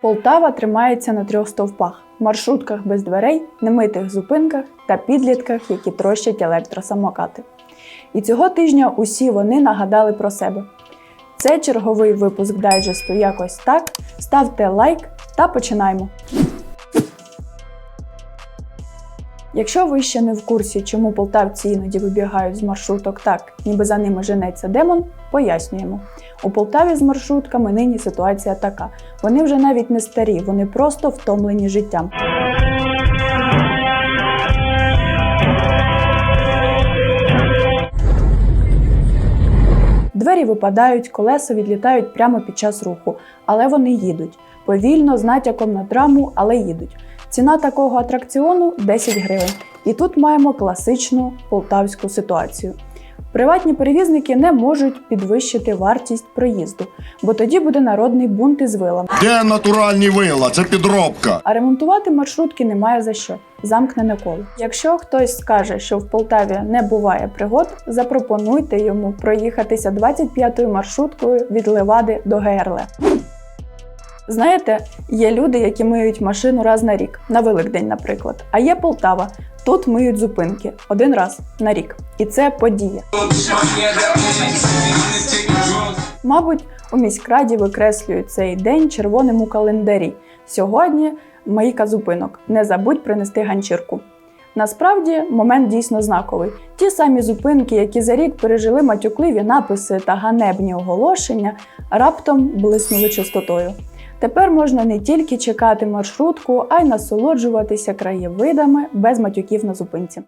Полтава тримається на трьох стовпах: маршрутках без дверей, немитих зупинках та підлітках, які трощать електросамокати. І цього тижня усі вони нагадали про себе. Це черговий випуск дайджесту якось так. Ставте лайк та починаємо. Якщо ви ще не в курсі, чому полтавці іноді вибігають з маршруток так, ніби за ними женеться демон, пояснюємо. У Полтаві з маршрутками нині ситуація така: вони вже навіть не старі, вони просто втомлені життям. Двері випадають, колеса відлітають прямо під час руху, але вони їдуть. Повільно, з натяком на драму, але їдуть. Ціна такого атракціону 10 гривень. І тут маємо класичну полтавську ситуацію. Приватні перевізники не можуть підвищити вартість проїзду, бо тоді буде народний бунт із вилами. Де натуральні вила? Це підробка. А ремонтувати маршрутки немає за що. Замкнене коло. Якщо хтось скаже, що в Полтаві не буває пригод, запропонуйте йому проїхатися 25-ю маршруткою від Левади до ГРЛ. Знаєте, є люди, які миють машину раз на рік, на Великдень, наприклад. А є Полтава. Тут миють зупинки один раз на рік. І це подія. Мабуть, у міськраді викреслюють цей день червоним у календарі. Сьогодні мийка зупинок. Не забудь принести ганчірку. Насправді момент дійсно знаковий. Ті самі зупинки, які за рік пережили матюкливі написи та ганебні оголошення, раптом блиснули чистотою. Тепер можна не тільки чекати маршрутку, а й насолоджуватися краєвидами без матюків на зупинці.